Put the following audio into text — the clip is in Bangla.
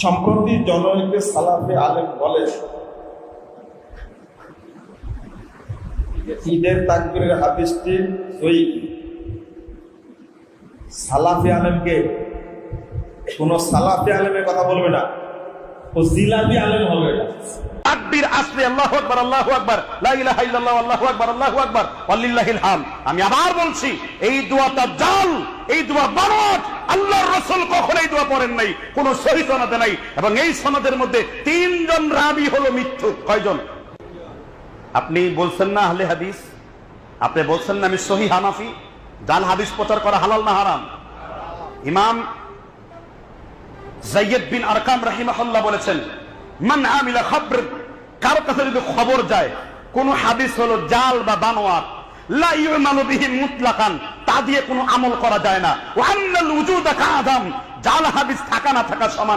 সম্প্রতি জনৈকে সালাফে আলেম বলে, ঈদের তাকবিরের হাদিসটি ওই সালাফি আলেমকে কোন সালাফি আলেমের কথা বলবে না। জিলাপি হবে এটা। আল্লাহু আল্লাহু আমি আবার বলছি, এই দোয়াটা জাল, এই দোয়া বানাত আল্লাহর রাসূল কখনো এই দোয়া পড়েন নাই, কোন সহিহ সনদে নাই। এবং এই সনদের মধ্যে তিনজন রাবী হলো মিথ্যু কয়জন? আপনি বলছেন না আহলে হাদিস? আপনি বলছেন না আমি সহি হানাফি? জাল হাদিস প্রচার করা হালাল না হারাম? ইমাম জাইয়দ বিন আরকাম রাহিমাহুল্লাহ বলেছেন, মান আমিলা খবর কারও কাছে যদি খবর যায়, কোন হাদিস হলো জাল বা মুতলাকান, তা দিয়ে কোনো আমল করা যায় না। জাল হাদিস থাকা না থাকা সমান।